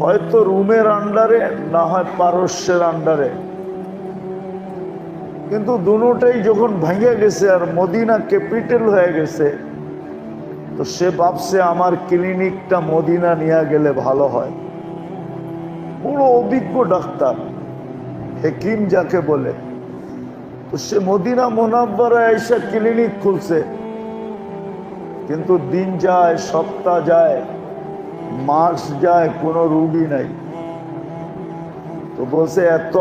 হয়তো রুমের আন্ডারে, না হয় পারস্যের আন্ডারে। কিন্তু দুটাই যখন ভেঙে গেছে আর মদিনা ক্যাপিটাল হয়ে গেছে, তো সে ভাবছে আমার ক্লিনিকটা মদিনা নিয়ে গেলে ভালো হয়। পুরো অভিজ্ঞ ডাক্তার, হেকিম যাকে বলে। তো সে মদিনা মোনাব্বারা এসে ক্লিনিক খুলছে। কিন্তু দিন যায়, সপ্তাহ যায় মাস যায়, কোনো রুগী নাই। তো বলছে, এত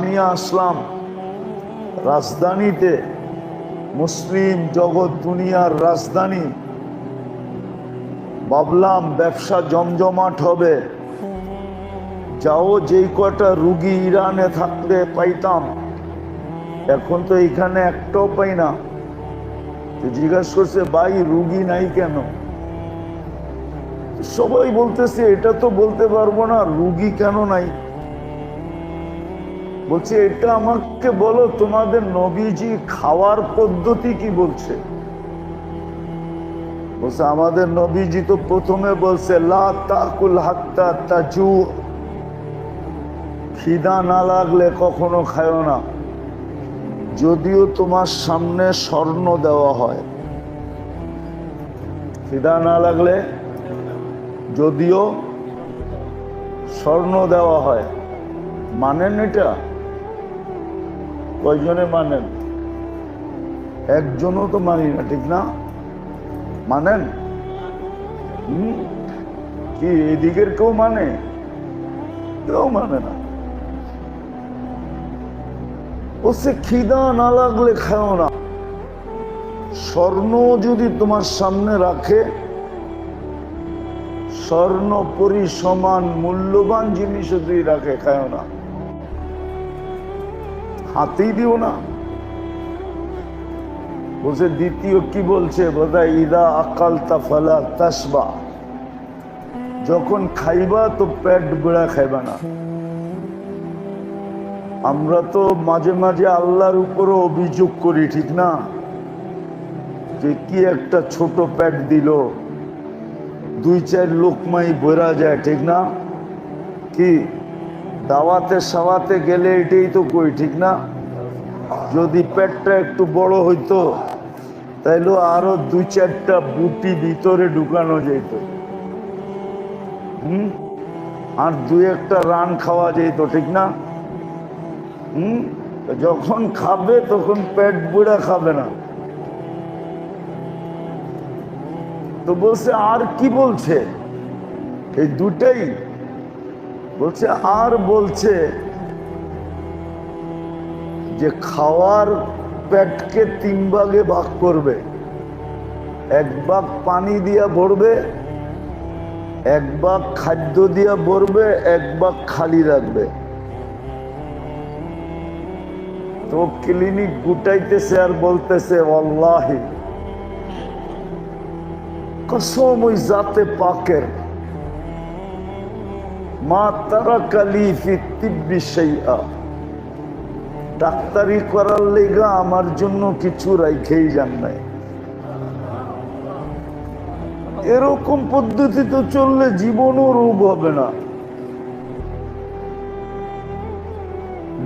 নিয়ে আসলাম। রাজধানীতে মুসলিম জগৎ দুনিয়ার রাজধানী। ভাবলাম, ব্যবসা জমজমাট হবে। যাও, যেই কটা রুগী ইরানে থাকলে পাইতাম। এখন তো এখানে একটাও পাই না। জিজ্ঞাসা করছে, ভাই, রুগী নাই কেন? সবাই বলতেছে, এটা তো বলতে পারব না, রুগী কেন নাই? বলছে, এটা আমাকে বলো, তোমাদের নবীজি খাওয়ার পদ্ধতি কি বলছে? বলছে, আমাদের নবীজি তো প্রথমে বলছে খিদা না লাগলে কখনো খায়ও না। যদিও তোমার সামনে স্বর্ণ দেওয়া হয়। খিদা না লাগলে যদিও স্বর্ণ দেওয়া হয়। মানেন এটা? কয়জনে মানেন? একজনও তো মানি না, ঠিক না? মানেন? কি, এদিকের কেউ মানে? কেউ মানে না। বলছে, খিদা না লাগলে খাও না। স্বর্ণ যদি তোমার সামনে রাখে স্বর্ণ পরি সমান মূল্যবান জিনিস যদি রাখে, খায় না। হাতেই দিও না। বলছে, দ্বিতীয় কি বলছে? বোধহয় ইদা আকাল তাফালা তাসবা যখন খাইবা, তো পেট বেড়া খাইবা না। আমরা তো মাঝে মাঝে আল্লাহর উপরও অভিযোগ করি, ঠিক না? যে কি একটা ছোট প্যাট দিল। দুই চার লোকমাই বেরা যায়, ঠিক না? কি? দাওয়াতে সাওয়াতে গেলে এটাই তো কই, ঠিক না? যদি পেটটা একটু বড় হইতো, তাইলে আরও দুই চারটা বুটি ভিতরে ঢুকানো যেত হুম? আর দুই একটা রান খাওয়া যেত ঠিক না? হুম? যখন খাবে তখন পেট বুড়া খাবে না। তো বলছে, আর কি বলছে? এই দুটাই বলছে, আর বলছে যে খাওয়ার পেটকে তিন ভাগে ভাগ করবে। এক ভাগ পানি দিয়া ভরবে, এক ভাগ খাদ্য দিয়া ভরবে, এক ভাগ খালি রাখবে। তো ক্লিনিক গুটাইতেছে আর বলতেছে অল্লাহি কসম ওই জাতে পাকের মা তারা কালিফি তিব্বি সেইয়া ডাক্তারি করার লেগা আমার জন্য কিছু রাইখেই যান নাই এরকম পদ্ধতিতে চললে জীবনও রোগ হবে না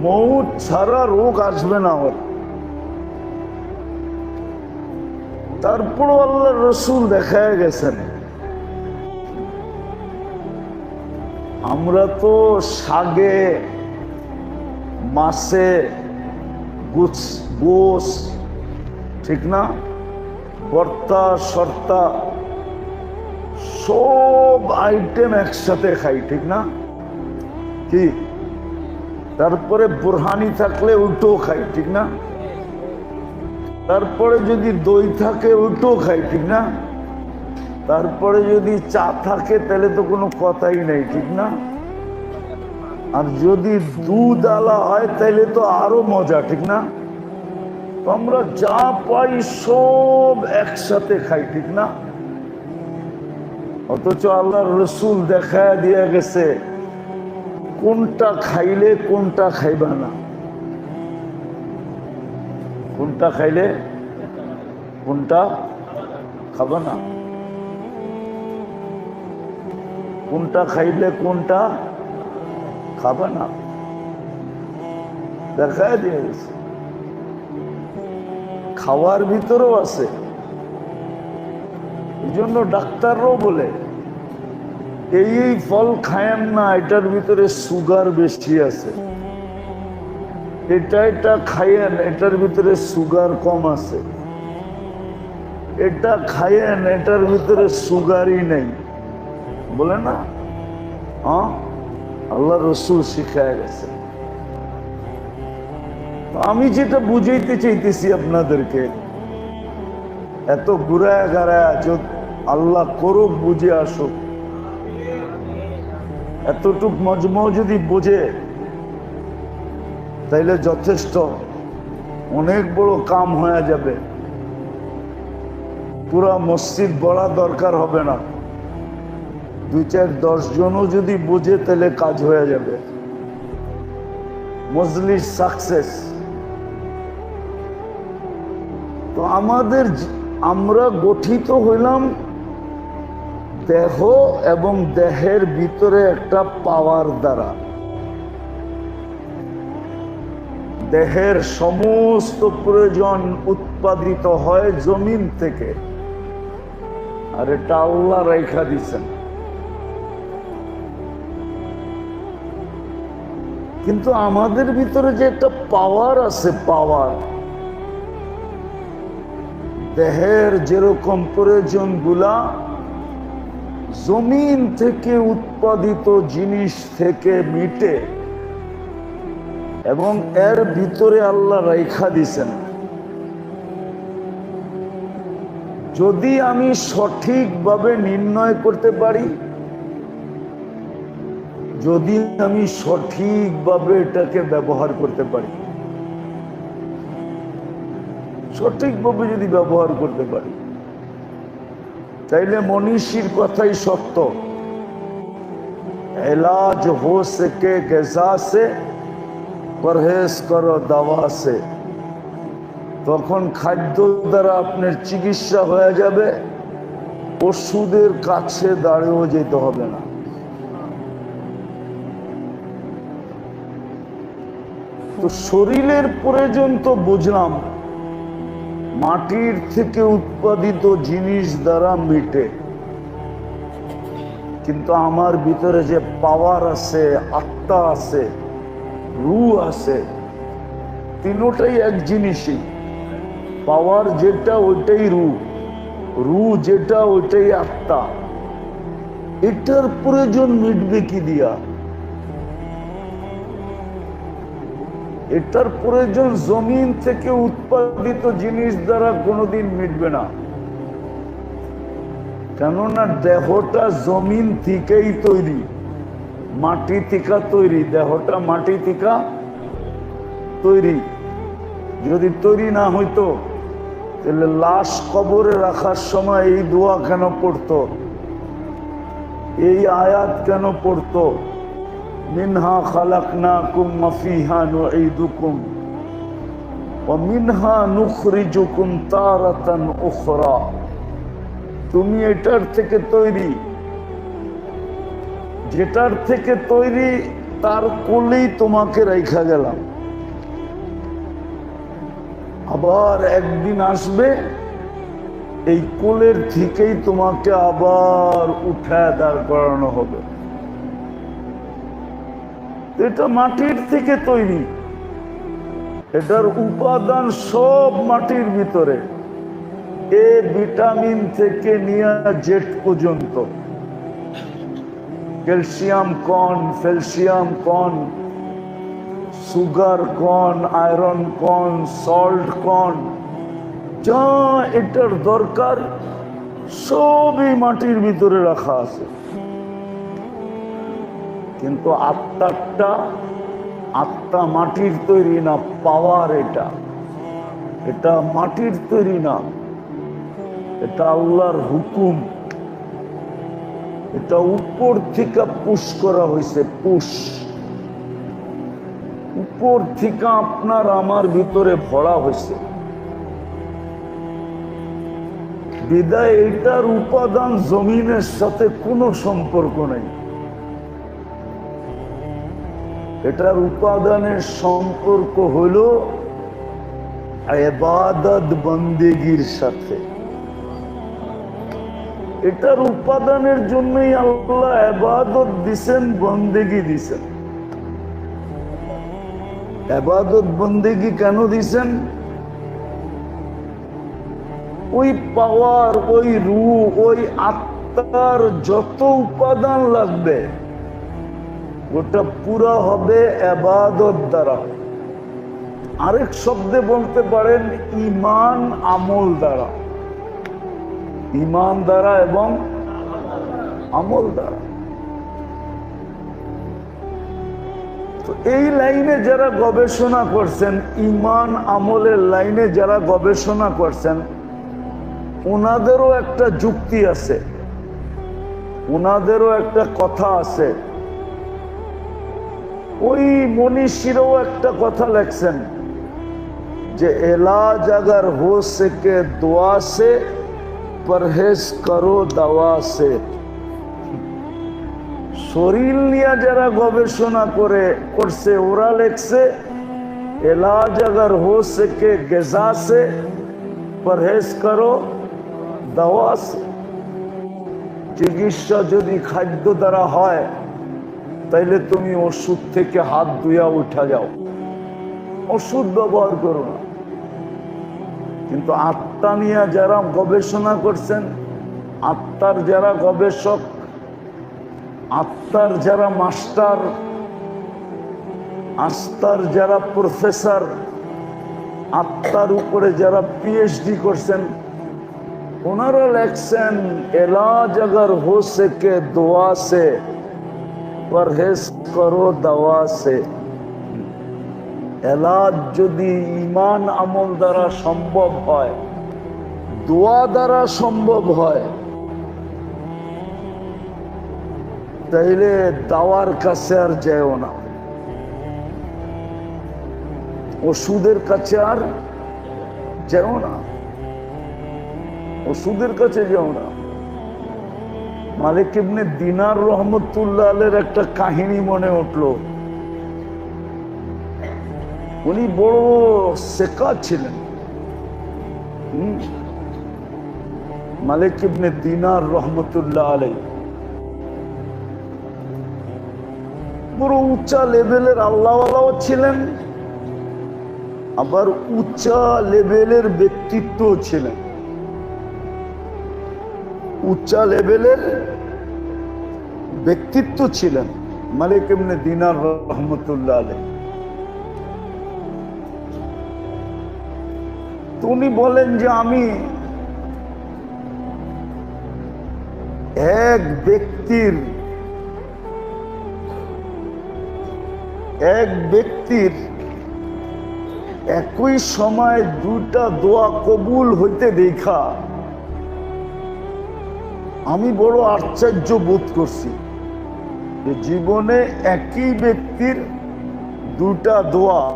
মৌত ছাড়া রোগ আসবে না ওর তারপরও আল্লাহ রসুল দেখা গেছেন আমরা তো শাগে মাসে গুছ গোস ঠিক না? কর্তা সর্তা সব আইটেম একসাথে খাই, ঠিক না? কি? তারপরে বোরহানি থাকলে উল্টো খাই, ঠিক না? তারপরে যদি দই থাকে ওইটাও খাই, ঠিক না? তারপরে যদি চা থাকে, তাহলে তো কোনো কথাই নাই, ঠিক না? আর যদি দুধ আলা হয়, তাহলে তো আরও মজা, ঠিক না? আমরা যা পাই সব একসাথে খাই, ঠিক না? অথচ আল্লাহ রসুল দেখা দিয়ে গেছে, কোনটা খাইলে কোনটা খাইবা না। কোনটা খাইলে কোনটা খাবে না? কোনটা খাইলে কোনটা খাবে না? দেখায় দিয়ে খাওয়ার ভিতরেও আছে। এই জন্য ডাক্তাররাও বলে, এই ফল খায়েন না, এটার ভিতরে সুগার বেশি আছে। এটা এটা খাইয়েন, এটার ভিতরে সুগার কম আছে। এটা খাইয়েন, এটার ভিতরে সুগারই নেই। বলে না? আল্লাহ রসুল শিখায় গেছে। আমি যেটা বুঝাইতে চাইতেছি আপনাদেরকে, এত ঘুরায় গাড়ায় আল্লাহ করুক, বুঝে আসুক। এতটুক মজম যদি বোঝে তাইলে যথেষ্ট। অনেক বড় কাম হয়ে যাবে। পুরা মসজিদ বড়া দরকার হবে না। দুই চার দশ জনও যদি বুঝে তাহলে কাজ হয়ে যাবে। মজলিস সাকসেস। তো আমাদের আমরা গঠিত হইলাম দেহ এবং দেহের ভিতরে একটা পাওয়ার দ্বারা। দেহের সমস্ত প্রয়োজন উৎপাদিত হয় জমিন থেকে। আর এটা আল্লাহ রেখা দিচ্ছেন কিন্তু আমাদের ভিতরে যে একটা পাওয়ার আছে পাওয়ার দেহের যেরকম প্রয়োজনগুলা জমিন থেকে উৎপাদিত জিনিস থেকে মিটে এবং এর ভিতরে আল্লাহ রেখা দিছেন যদি আমি সঠিকভাবে নির্ণয় করতে পারি, যদি আমি সঠিকভাবে এটাকে ব্যবহার করতে পারি, সঠিকভাবে যদি ব্যবহার করতে পারি, তাইলে মনীষীর কথাই সত্য। এলাজ হো সকে গেজা পরহেজ করো দাওয়া আছে। তখন খাদ্য দ্বারা আপনার চিকিৎসা হয়ে যাবে। ওষুধের কাছে দাঁড়িয়েও যেতে হবে না। তো শরীরের প্রয়োজন তো বুঝলাম। মাটির থেকে উৎপাদিত জিনিস দ্বারা মিটে। কিন্তু আমার ভিতরে যে পাওয়ার আছে, আত্মা আছে রু আছে, তিনোটাই এক জিনিসই। পাওয়ার যেটা, ওইটাই রু রু যেটা, ওইটাই আত্মা। এটার প্রয়োজন মিটবে কি দিয়া? এটার প্রয়োজন জমিন থেকে উৎপাদিত জিনিস দ্বারা কোনোদিন মিটবে না। কেননা দেহটা জমিন থেকেই তৈরি। মাটি থেকে তৈরি, দেহটা মাটি থেকে তৈরি। যদি তৈরি না হইতো, তাহলে লাশ কবরে রাখার সময় এই দোয়া কেন পড়তো? এই আয়াত কেন পড়তো? মিনহা খালাকনাকুম মাফিহা নুঈদুকুম, ওয়া মিনহা নুখরিজুকুম তারাতান উখরা। তুমি এটার থেকে তৈরি। যেটার থেকে তৈরি, তার কোলেই তোমাকে রেখা গেলাম। আবার একদিন আসবে, এই কোলের থেকেই তোমাকে আবার উঠায় দাঁড় করানো হবে। এটা মাটির থেকে তৈরি। এটার উপাদান সব মাটির ভিতরে। এ ভিটামিন থেকে নিয়ে জেট পর্যন্ত। ক্যালসিয়াম কন ফ্যালসিয়াম কন সুগার কন আয়রন কন সল্ট কন যা এটার দরকার, সবই মাটির ভিতরে রাখা আছে। কিন্তু আত্মারটা, আত্মা মাটির তৈরি না, পাওয়ার এটা। এটা মাটির তৈরি না। এটা আল্লাহর হুকুম। এটা উপর থেকে পুশ করা হয়েছে পুশ। উপর থেকে আপনার আমার ভিতরে ভরা হয়েছে বিদায়, এটার উপাদান জমিনের সাথে কোনো সম্পর্ক নেই। এটার উপাদানের সম্পর্ক হলো এবাদত বন্দেগীর সাথে। এটার উপাদানের জন্যই আল্লাহ এবাদত দিছেন, বন্দেগি দিছেন। এবাদত বন্দেগি কেন দিছেন? ওই পাওয়ার, ওই রু ওই আত্মার যত উপাদান লাগবে, ওটা পুরা হবে এবাদত দ্বারা। আরেক শব্দে বলতে পারেন, ইমান আমল দ্বারা। ইমান দ্বারা এবং আমল দ্বারা। তো এই লাইনে যারা গবেষণা করছেন, ইমান আমলের লাইনে যারা গবেষণা করছেন, ওনাদেরও একটা যুক্তি আছে, ওনাদেরও একটা কথা আছে। ওই মনীষীরও একটা কথা লেখছেন যে, এলা জাগার হোসে দোয়া সে পরহেজ করো দাওয়া সে শরীর নিয়ে যারা গবেষণা করে করছে ওরা লেখছে এলাজ अगर हो सके গেজা সে পরহেজ করো দাওয়া সে চিকিৎসা যদি খাদ্য দ্বারা হয় তাইলে তুমি ওষুধ থেকে হাত ধুয়া উঠা যাও ওষুধ ব্যবহার করো না কিন্তু আত্মা আত্মা নিয়ে যারা গবেষণা করছেন, আত্মার যারা গবেষক, আত্মার যারা মাস্টার আস্তার যারা প্রফেসর, আত্মার উপরে যারা পিএইচডি করছেন, ওনারা লেখছেন, এলাজ জাগার হোসে কে দোয়াসে পরহেজ করো দাওয়া সে। এলাজ যদি ইমান আমল দ্বারা সম্ভব হয় দোয়া দ্বারা সম্ভব হয়। তাইলে দাওয়ার কাছে আর যেও না। ওষুধের কাছে আর যেও না। ওষুধের কাছে যেও না। মালিক ইবনে দিনার রহমতুল্লাহ আলের একটা কাহিনী মনে উঠল। উনি বড় শেখা ছিলেন। হুম। মালিক ইবনে দিনার রহমতুল্লাহ আলাই বড় উঁচা লেভেলের আল্লাহওয়ালাও ছিলেন, আবার উঁচা লেভেলের ব্যক্তিত্ব ছিলেন। উচ্চা লেভেলের ব্যক্তিত্ব ছিলেন মালিক এমনি দিনার রহমতুল্লাহ আলী তো উনি বলেন যে আমি এক ব্যক্তির এক ব্যক্তির একই সময় দুটা দোয়া কবুল হইতে দেখা। আমি বড় আশ্চর্য বোধ করছি যে জীবনে একই ব্যক্তির দুটা দোয়া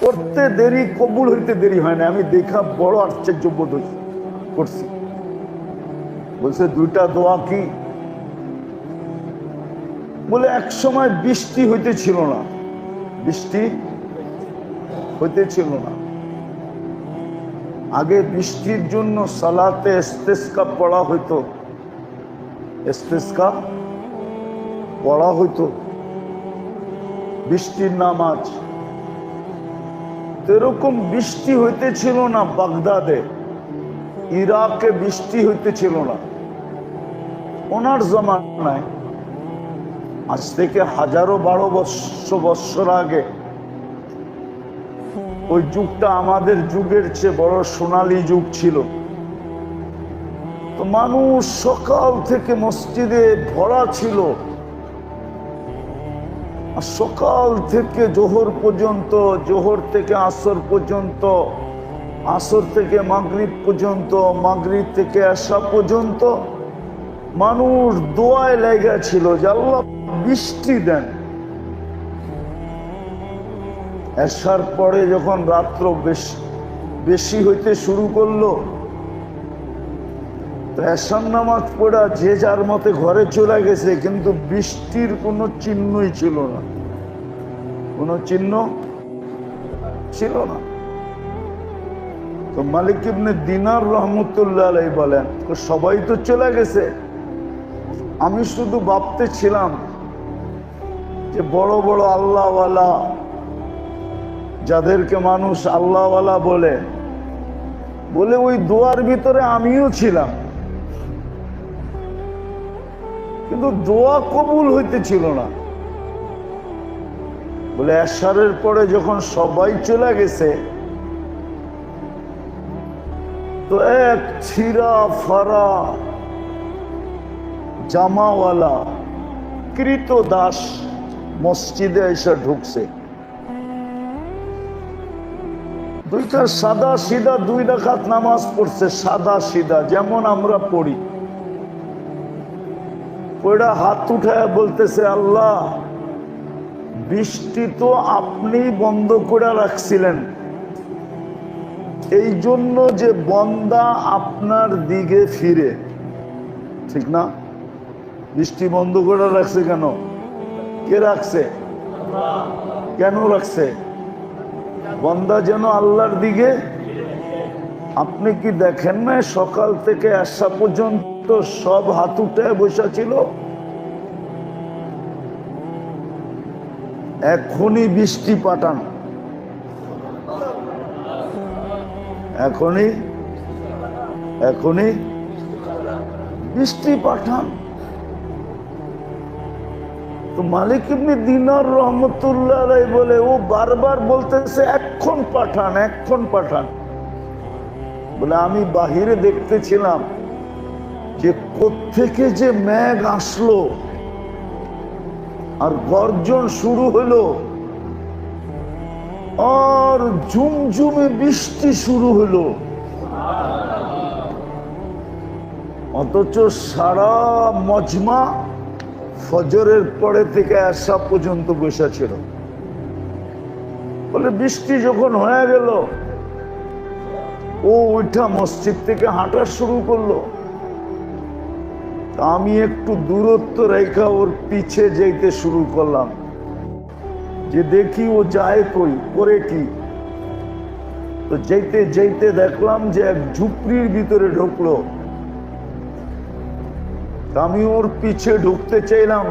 করতে দেরি, কবুল হইতে দেরি হয় না। আমি দেখা বড় আশ্চর্য বোধ হইছি- করছি। বলছে, দুইটা দোয়া কি? বলে, এক সময় বৃষ্টি হইতেছিল না। বৃষ্টি হইতেছিল না। আগে বৃষ্টির জন্য সালাতে এস্তেস্কা পড়া হইতো। এস্তেস্কা পড়া হইতো। বৃষ্টির নামাজ। এরকম বৃষ্টি হইতেছিল না বাগদাদে। ইরাকে বৃষ্টি হইতেছিল না। ওনার জমানায় আজ থেকে হাজারো বারো বৎস বৎসর আগে ওই যুগটা আমাদের যুগের চেয়ে বড় সোনালী যুগ ছিল। তো মানুষ সকাল থেকে মসজিদে ভরা ছিল। সকাল থেকে জোহর পর্যন্ত, জোহর থেকে আসর পর্যন্ত আসর থেকে মাগরিব পর্যন্ত, মাগরিব থেকে আসা পর্যন্ত মানুষ দোয়ায় লেগে ছিল যে আল্লাহ বৃষ্টি দেন। আসার পরে যখন রাত্র বেশ, বেশি হইতে শুরু করল এসান নামাজ পড়া যে যার মতে ঘরে চলে গেছে, কিন্তু বৃষ্টির কোনো চিহ্নই ছিল না। কোনো চিহ্ন ছিল না। তো মালিক ইবনে দিনার রহমতুল্লাহ আলাই বলেন সবাই তো চলে গেছে। আমি শুধু ভাবতে ছিলাম যে বড় বড় আল্লাহওয়ালা, যাদেরকে মানুষ আল্লাহওয়ালা বলে বলে ওই দোয়ার ভিতরে আমিও ছিলাম। কিন্তু দোয়া কবুল হইতে ছিল না। বলে এশারের পরে যখন সবাই চলে গেছে তো এক ছিরা ফারা জামাওয়ালা কৃত দাস মসজিদে এসে ঢুকছে। দুইটা সাদা সিদা দুই রাখাত নামাজ পড়ছে, সাদা সিদা যেমন আমরা পড়ি। ওইটা হাত উঠায় বলতেছে, আল্লাহ, বৃষ্টি তো আপনি বন্ধ করে রাখছিলেন। এই জন্য যে বন্দা আপনার দিকে ফিরে, ঠিক না? বৃষ্টি বন্ধ করে রাখছে কেন? কে রাখছে? কেন রাখছে? বন্দা যেন আল্লাহর দিকে, আপনি কি দেখেন না সকাল থেকে আসা পর্যন্ত সব হাত উঠে বসা ছিল? এখনই বৃষ্টি পাঠান। এখনই এখনই বৃষ্টি পাঠান। তো মালিক ইবনে দিনার রহমতুল্লাহ বলে, ও বারবার বলতেছে, এখন পাঠান এখন পাঠান। বলে, আমি বাহিরে দেখতেছিলাম যে কোত্থেকে যে মেঘ আসলো আর গর্জন শুরু হলো আর ঝুমঝুমে বৃষ্টি শুরু হলো। অথচ সারা মজমা ফজরের পরে থেকে আসা পর্যন্ত বসে ছিল। বলে বৃষ্টি যখন হয়ে গেল, ও ওইটা মসজিদ থেকে হাঁটা শুরু করল। আমি একটু দূরত্ব রেখা ওর পিছে যেতে শুরু করলাম। যে দেখি ও যায় কই? করে কি? তো যেতে যেতে দেখলাম যে এক ঝুপড়ির ভিতরে ঢুকলো। আমি ওর পিছে ঢুকতে চাইলাম।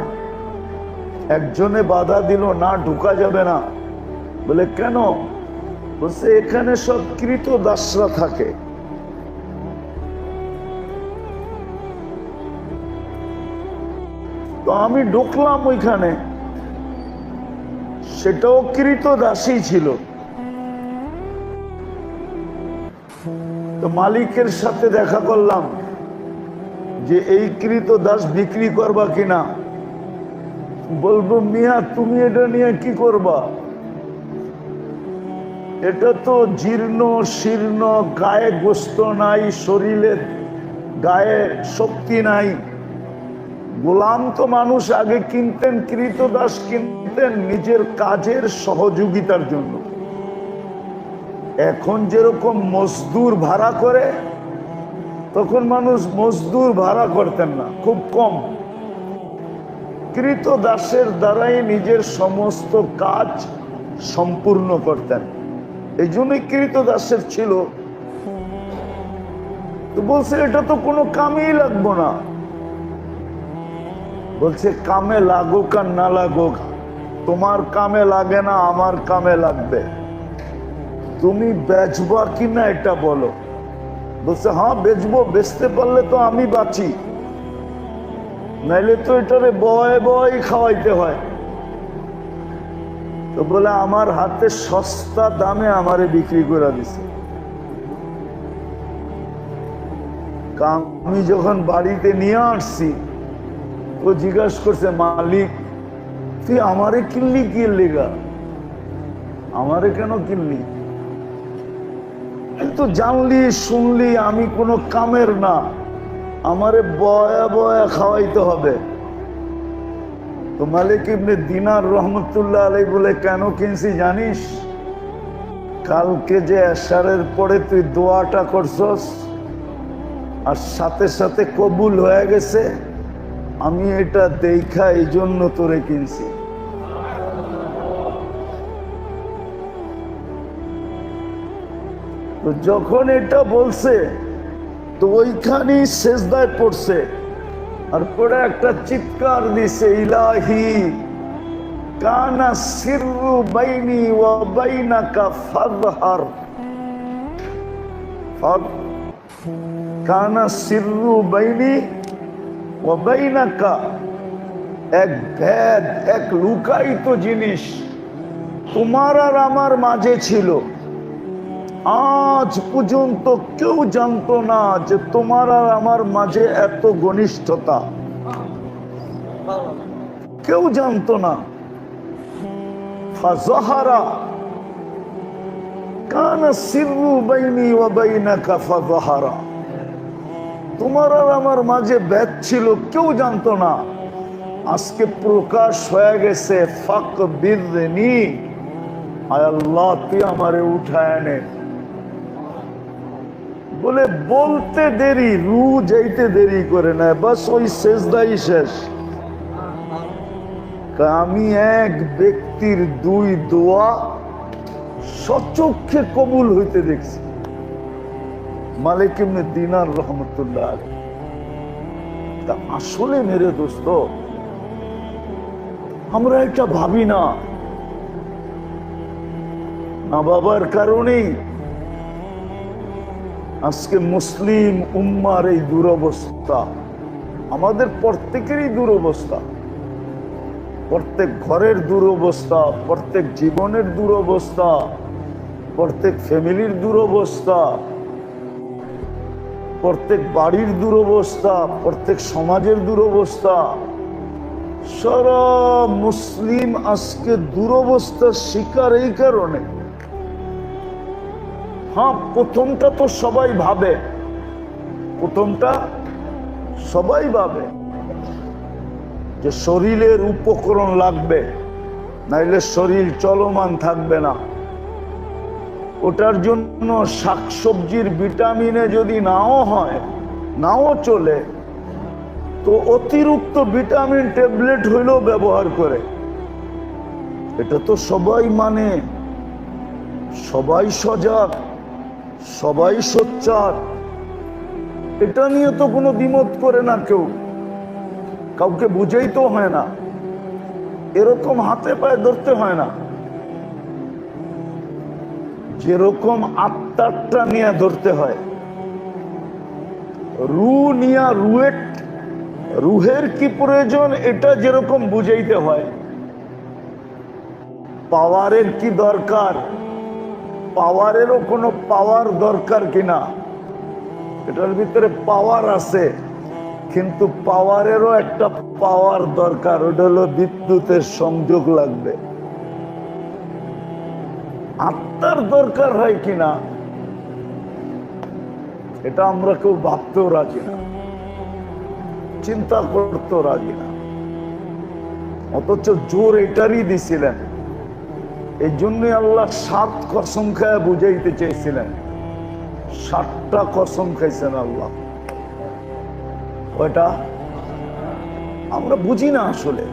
একজনে বাধা দিল, না, ঢুকা যাবে না। বলে, কেন? বলছে, এখানে সব কৃত দাসরা থাকে। তো আমি ঢুকলাম ওইখানে। সেটাও কৃত দাসী ছিল। তো মালিকের সাথে দেখা করলাম যে এই কৃত দাস বিক্রি করবা কিনা। বলব, মিয়া, তুমি এটা নিয়ে কি করবা? এটা তো জীর্ণ, শীর্ণ, গায়ে গোস্ত নাই, শরীরে গায়ে শক্তি নাই। গোলাম তো মানুষ আগে কিনতেন, কৃত দাস কিনতেন নিজের কাজের সহযোগিতার জন্য। এখন যেরকম মজদুর ভাড়া করে, তখন মানুষ মজদুর ভাড়া করতেন না, খুব কম। কৃত দাসের দ্বারাই নিজের সমস্ত কাজ সম্পূর্ণ করতেন। এই জন্যই কৃত দাসের ছিল। তো বলছে, এটা তো কোনো কামেই লাগবো না। বলছে, কামে লাগুক আর না লাগুক তোমার কামে লাগে না, আমার কামে লাগবে। তুমি বেচবা কি না এটা বলো। বলছে হ্যাঁ বেচবো, বেচতে পারলে তো আমি বাঁচি। নাইলে তো এটারে বয় বয় খাওয়াইতে হয়। তো বলে, আমার হাতে সস্তা দামে আমারে বিক্রি করে দিছে। আমি যখন বাড়িতে নিয়ে আসছি, ও জিজ্ঞাসা করছে, মালিক তুই আমারে কিনলি কি লেগা? আমারে কেন কিনলি? কিন্তু জানলি, শুনলি, আমি কোনো কামের না। আমারে বয়া বয়া খাওয়াইতে হবে। তো মালিক ইবনে দিনার রহমতুল্লাহ আলাই বলে, কেন কিনছি জানিস? কালকে যে এশারের পরে তুই দোয়াটা করছস, আর সাথে সাথে কবুল হয়ে গেছে, আমি এটা দেখা এই জন্য তোরে কিনছি। তো যখন এটা বলছে, তো ওইখানেই শেষদায় পড়ছে। আর পরে একটা চিৎকার দিছে, ইলাহি, কানা সিররু বাইনি ওয়া বাইনাকা ফাযহার কানা সিররু বাইনি ওয়া বাইনাকা। এক ভেদ, এক লুকায়িত জিনিস তোমার আর আমার মাঝে ছিল। আজ পর্যন্ত কেউ জানতো না যে তোমার আর আমার মাঝে এত ঘনিষ্ঠতা। কেউ জানতো না। ফাজাহারা, কানা সিররু বাইনি ওয়া বাইনাকা ফাজাহারা। তোমার আর আমার মাঝে ব্যাত ছিল, কেউ জানতো না। আজকে প্রকাশ হয়ে গেছে ফাক বিদনি আয় আল্লাহ, তুই আমারে উঠায় এনে বলে বলতে দেরি, রু যাইতে দেরি করে না বাস ওই শেষদাই শেষ। আমি এক ব্যক্তির দুই দোয়া সচক্ষে কবুল হইতে দেখছি। মালিক ইবনে দিনার রহমতুল্লাহ। তা আসলে মেরে দোস্ত, আমরা এটা ভাবি না বাবার কারণেই আজকে মুসলিম উম্মার এই দুরবস্থা, আমাদের প্রত্যেকেরই দুরবস্থা। প্রত্যেক ঘরের দুরবস্থা, প্রত্যেক জীবনের দুরবস্থা, প্রত্যেক ফ্যামিলির দুরবস্থা, প্রত্যেক বাড়ির দুরবস্থা, প্রত্যেক সমাজের দুরবস্থা। সারা মুসলিম আজকে দুরবস্থার শিকার এই কারণে। হ্যাঁ প্রথমটা তো সবাই ভাবে। প্রথমটা সবাই ভাবে যে শরীরের উপকরণ লাগবে, নাইলে শরীর চলমান থাকবে না। ওটার জন্য শাকসবজির ভিটামিনে যদি নাও হয়, নাও চলে, তো অতিরিক্ত ভিটামিন ট্যাবলেট হইলেও ব্যবহার করে। এটা তো সবাই মানে সবাই সজাগ। সবাই সোচ্চার। এটা নিয়ে তো কোনো দ্বিমত করে না কেউ। কাউকে বুঝেই তো হয় না। এরকম হাতে পায়ে ধরতে হয় না। যেরকম আত্মারটা নিয়ে ধরতে হয়। রু নিয়া রুয়েট। রুহের কি প্রয়োজন, এটা যেরকম বুঝাইতে হয়। পাওয়ারের কি দরকার? পাওয়ারেরও কোনো পাওয়ার দরকার কিনা? এটার ভিতরে পাওয়ার আছে, কিন্তু পাওয়ারেরও একটা পাওয়ার দরকার, ওটা হলো বিদ্যুতের সংযোগ লাগবে। আত্মার দরকার হয় কিনা? এটা আমরা কেউ ভাবতেও রাজি না, চিন্তা করতেও রাজি না। অথচ জোর এটারই দিছিলেন। এই জন্য আল্লাহ সাত কসম খায় বুঝাইতে চেয়েছিলেন সাতটা কসম খাইছেন আল্লাহ। ওটা আমরা বুঝি না আসলে।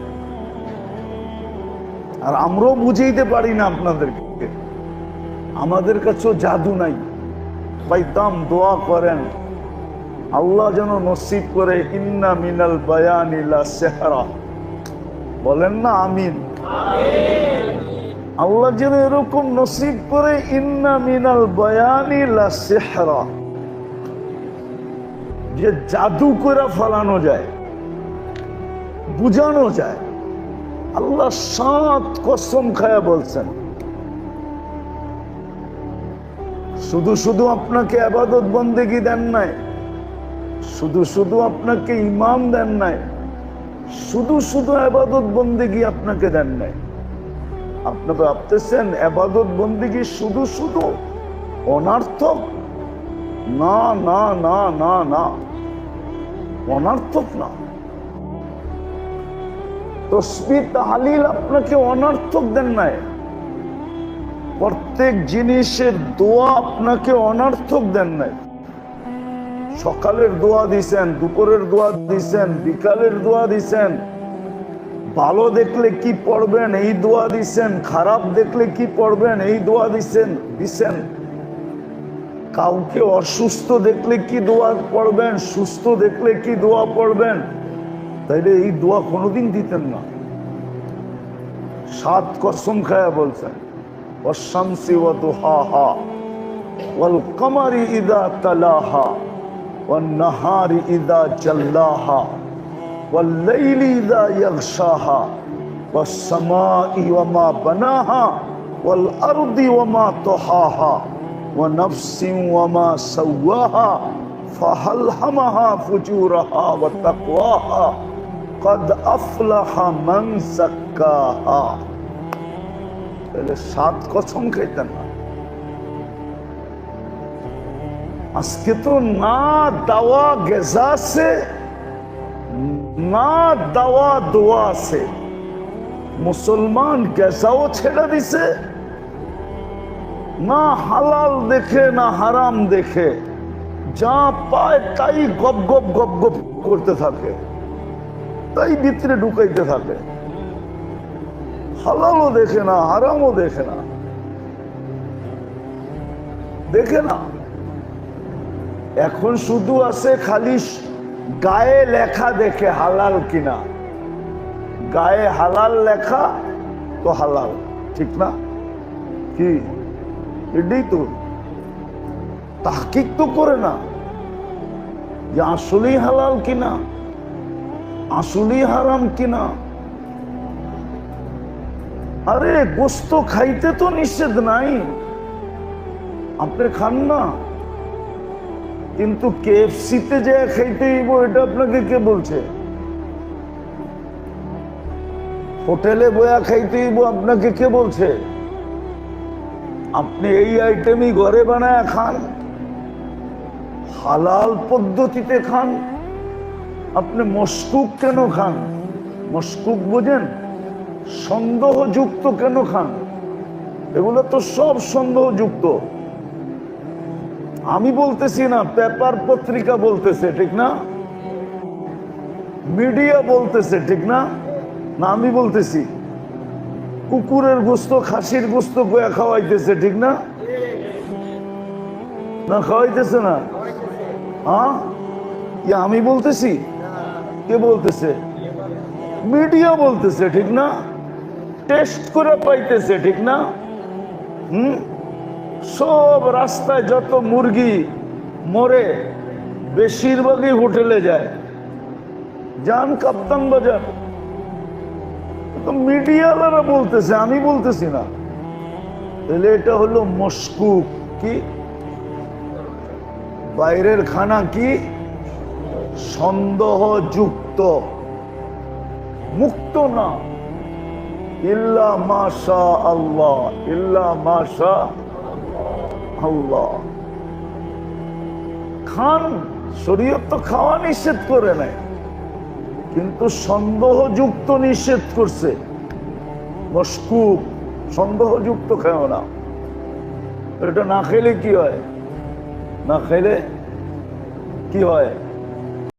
আর আমরাও বুঝাইতে পারি না আপনাদেরকে। আমাদের কাছেও জাদু নাই। ভাই, দাম দোয়া করেন। আল্লাহ যেন নসিব করে, ইন্না মিনাল বায়ানিলা সেহারা। বলেন না, আমিন। আল্লাহ যেন এরকম নসিব করে, ইন্না মিনাল বায়ানিলা সেহারা যে জাদু করে ফলানো যায়, বুঝানো যায়। আল্লাহ সাত কসম খায়া বলছেন, শুধু শুধু আপনাকে আবাদত বন্দেগি দেন নাই, শুধু শুধু আপনাকে ইমাম দেন নাই, শুধু শুধু আবাদত বন্দেগি আপনাকে দেন নাই। আপনি ভাবতেছেন আবাদত বন্দেগি শুধু শুধু অনার্থক? না না না না না। অনার্থক না। আপনাকে অনার্থক দেন নাই। প্রত্যেক জিনিসের দোয়া আপনাকে অনার্থক দেন নাই। সকালের দোয়া দিছেন, দুপুরের দোয়া দিছেন, বিকালের দোয়া দিছেন। ভালো দেখলে কি পড়বেন? এই দোয়া দিচ্ছেন। খারাপ দেখলে কি পড়বেন? এই দোয়া দিচ্ছেন। দিচ্ছেন। কাউকে অসুস্থ দেখলে কি দোয়া পড়বেন? সুস্থ দেখলে কি দোয়া পড়বেন? তাইলে এই দোয়া কোনোদিন দিতেন না। সাত কসম খায়া বলছেন, অশামসি ও তো হা ওয়াল কামারি ইদা তালাহা ওয়ান নাহারি ইদা চাল্লাহা والليل إذا يغشاها والسماء وما بناها والأرض وما طحاها ونفس وما سواها فهلهمها فجورها وتقواها قد أفلح من زكاها তাহলে সাত কসম খাইতেন না আজকে তো না দাওয়া গেজা আছে না দাওয়া দোয়া আছে। মুসলমান গেজাও ছেড়ে দিছে। না হালাল দেখে, না হারাম দেখে। যা পায় তাই গপ গপ গপ গপ করতে থাকে। তাই ভিতরে ঢুকাইতে থাকে। হালালও দেখে না, হারামও দেখে না। দেখে না। এখন শুধু আছে খালি গায়ে লেখা দেখে হালাল কিনা? গায়ে হালাল লেখা তো হালাল, ঠিক না? কি? এটাই তো। তাহকিক তো করে না। যে আসলেই হালাল কিনা, আসলেই হারাম কিনা? আরে, গোস্ত খাইতে তো নিষেধ নাই। আপনি খান না। কিন্তু কেএফসিতে যে খাইতে এটা আপনাকে কে বলছে? হোটেলে বয়া খাইতে আপনাকে কে বলছে? আপনি এই আইটেমই ঘরে বানায় খান, হালাল পদ্ধতিতে খান, আপনি মস্কুক কেন খান? মস্কুক বোঝেন? সন্দেহযুক্ত কেন খান? এগুলো তো সব সন্দেহযুক্ত। আমি বলতেছি না, পেপার পত্রিকা বলতেছে, ঠিক না? মিডিয়া বলতেছে, ঠিক না? না, আমি বলতেছি, কুকুরের গোস্ত, খাসির গোস্ত গোয়া খাওয়াইতেছে, ঠিক না? না, খাওয়াইতেছে না? হ্যাঁ? আমি বলতেছি? কে বলতেছে? মিডিয়া বলতেছে, ঠিক না? টেস্ট করে পাইতেছে, ঠিক না? হুম? সব রাস্তায় যত মুরগি মরে, বেশিরভাগই হোটেলে যায়। যান কাপ্তান বাজার। মিডিয়ালারা বলতেছে, আমি বলতেছি না। তাহলে এটা হলো মস্কুক কি? বাইরের খানা কি? সন্দেহযুক্ত। মুক্ত না। ইল্লা মাশা আল্লাহ ইল্লা মাশা খান, শরীয়ত তো খাওয়া নিষেধ করে নাই, কিন্তু সন্দেহযুক্ত নিষেধ করছে। মস্কুক সন্দেহযুক্ত খেও না। এটা না খেলে কি হয়? না খেলে কি হয়?